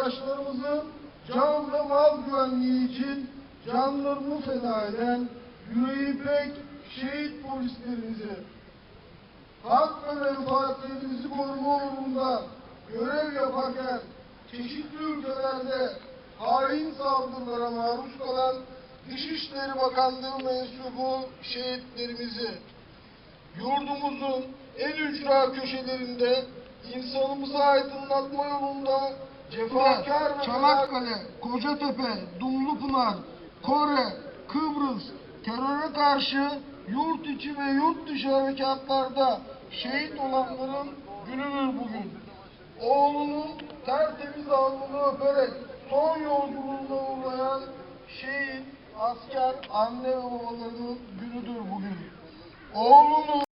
vatandaşlarımızın can ve mal güvenliği için canlarını feda eden yüreği pek şehit polislerimizi, hak ve menfaatlerimizi koruma uğrunda görev yaparken çeşitli ülkelerde hain saldırılara maruz kalan Dışişleri Bakanlığı mensubu şehitlerimizi, yurdumuzun en ücra köşelerinde insanımızı aydınlatma yolunda cefakar Çanakkale, Kocatepe, Dumlupınar, Kore, Kıbrıs, teröre karşı yurt içi ve yurt dışı harekatlarda şehit olanların günüdür bugün. Oğlunun tertemiz alnını öperek son yolculuğuna uğrayan şehit, asker, anne ve babalarının günüdür bugün. Oğlunu